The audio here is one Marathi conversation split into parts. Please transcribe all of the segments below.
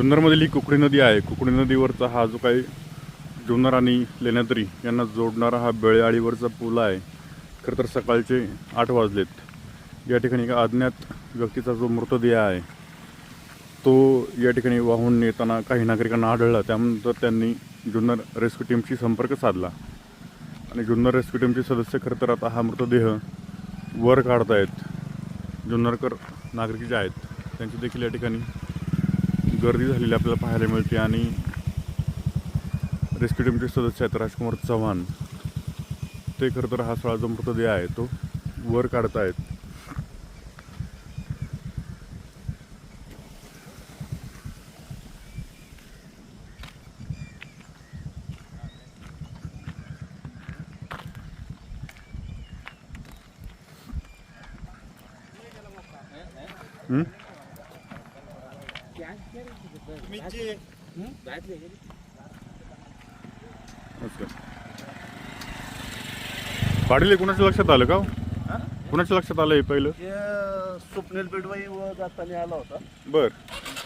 जुन्नरमधील ही कुकडी नदी आहे. कुकडी नदीवरचा हा जो काही जुन्नर आणि लेण्याद्री यांना जोडणारा हा बेळेआळीवरचा पूल आहे. खरं तर सकाळचे आठ वाजलेत. या ठिकाणी एका अज्ञात व्यक्तीचा जो मृतदेह आहे तो या ठिकाणी वाहून येताना काही नागरिकांना आढळला. त्यानंतर त्यांनी जुन्नर रेस्क्यू टीमशी संपर्क साधला. आणि जुन्नर रेस्क्यू टीमचे सदस्य खरं तर आता हा मृतदेह वर काढतायत. जुन्नरकर नागरिक जे आहेत त्यांची देखील या ठिकाणी गर्दी झालेली आपल्याला पाहायला मिळते आणि रेस्क्यू टीमचे सदस्य आहेत राजकुमार चव्हाण ते खरं तर हा सोळा जो मृतदेह आहे तो वर काढतायत Hmm? हे कुणाच्या लक्षात आलं का? हो? कुणाच्या लक्षात आलं हे पहिलं? हे स्वप्नील बेडवाई व जाताना आला होता. बर.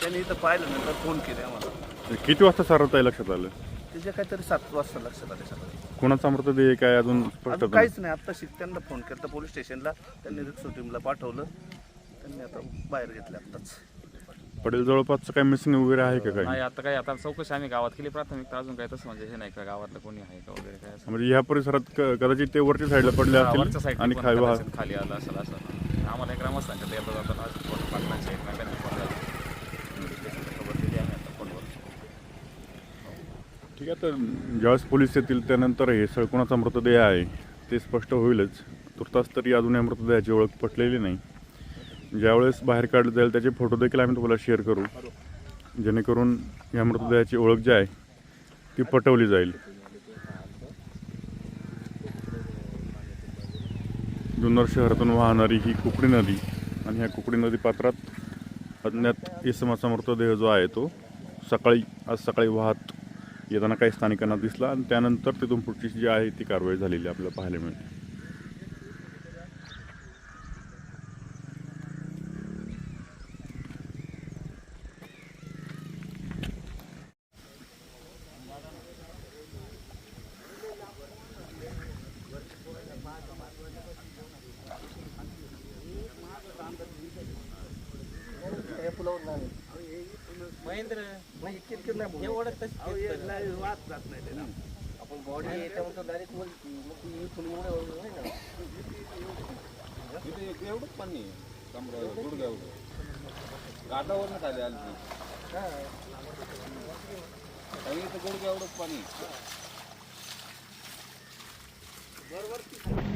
त्याने इथं पाहिलं नंतर फोन केले आम्हाला. किती वाजता सारवता लक्षात आलं? त्याच्या काहीतरी सात वाजता लक्षात आले कुणाचा मृतदेह आहे काय अजून स्पष्ट नाही. काहीच नाही. आता त्यांना फोन केला. पोलीस स्टेशनला. त्यांनी रिक्सो टीमला पाठवलं. त्यांनी आता बाहेर घेतलं आत्ताच. पटेल जवळपासचं काय मिसिंग वगैरे आहे का नाही काही आता काय आता चौकशी आम्ही गावात केली प्राथमिक तर अजून काय तसं म्हणजे हे नाही का गावातलं कोणी आहे का वगैरे काय असं. म्हणजे ह्या परिसरात क- कदाचित ते वरच्या साईडला पडले वरच्या असतील आणि खाली वाह खाली आलं असेल असं. आम्हाला एक ग्रामस्थांच्या ते जाताना असं फोन पाटलांच्या एकमेकांनी फोन लावला. पोलीस स्टेशनला खबर दिली आम्ही आता फोनवर ठीक आहे तर ज्यावेळेस पोलीस येतील त्यानंतर हे सळकुणाचा मृतदेह आहे ते स्पष्ट होईलच. तुर्तास तरी अजून या मृतदेहाची ओळख पटलेली नाही. ज्यावेळेस बाहेर काढलं जाईल त्याचे फोटो देखील आम्ही तुम्हाला शेअर करू. जेणेकरून या मृतदेहाची ओळख जी आहे ती पटवली जाईल. जुन्नर शहरातून वाहणारी ही कुकडी नदी आणि ह्या कुकडी नदी पात्रात अज्ञात इसमाचा मृतदेह जो आहे तो सकाळी आज सकाळी वाहत येताना काही स्थानिकांना दिसला आणि त्यानंतर तिथून पुढची जी आहे ती कारवाई झालेली आपल्याला पाहायला मिळते. आपण बॉडी याच्यावर डायरेक्ट मग ती फुल इथे एवढंच पाणी आहे. गुडघ्या एवढं. घाटावरनं आले आली ती. इथं गुडघ्या एवढंच पाणी बरोबर